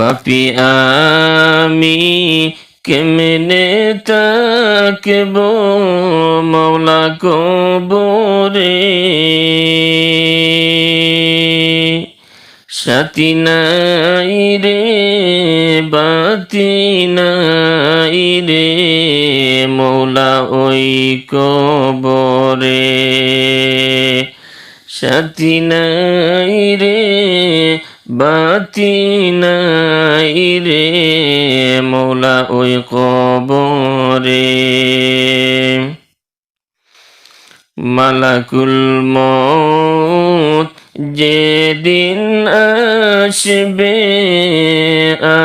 পাপি আমি কেমনে তাকব মৌলা কবরে? সাথী নাই রে, বাতি নাই রে মৌলা ওই কবরে। সাথী নাই রে বাতি রে মৌলা ওই কবরে। মালাকুল মত যেদিন আসবে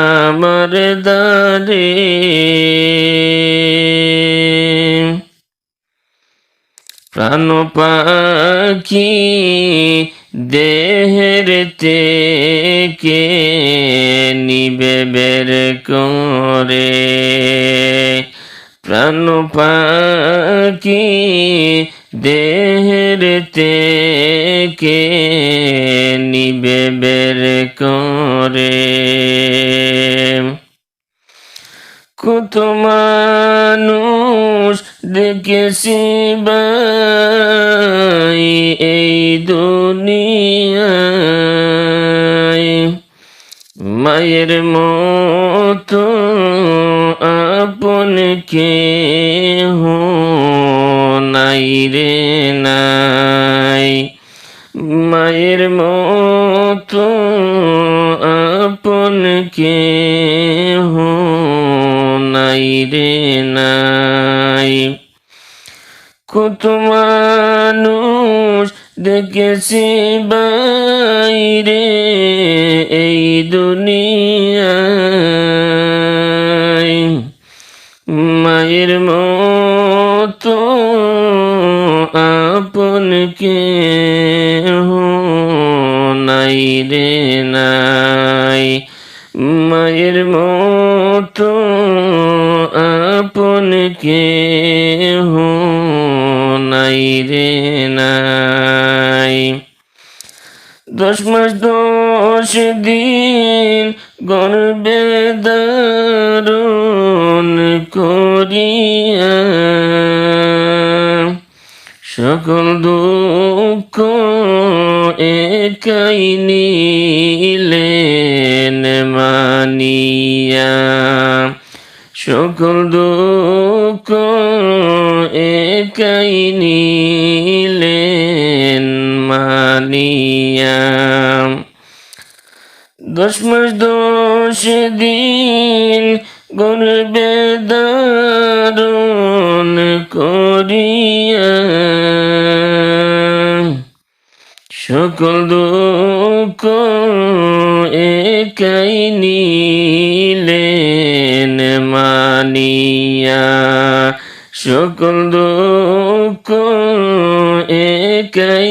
আমার দারে প্রাণ পাখি দেহের থেকে নিবে বের করে। প্রাণ পাখি দেহের থেকে নিবে বের করে। কত মানুষ দেখেছি বাই এই দুনিয়ায়। মায়ের মতো আপন কে হো নাই রে নাই। মায়ের মতো আপন কে হো নাই রে নাই কত মানুষ দেখেছি বাইরে এই দুনিয়ায়। মায়ের মতো আপন কে নাই রে নাই। মায়ের মতো আপন কে দশ মাস দশ দিন গর্বে দারুণ করিয়া সকল দুঃখ একাই নিলেন মানিয়া। সকল দুঃখ একাই নিলেন মানিয়া দশ মাস দিন গর্বে দারুণ করিয়া সকল দুঃখ একাই নিলেন মানিয়া সকল দুঃখ একাই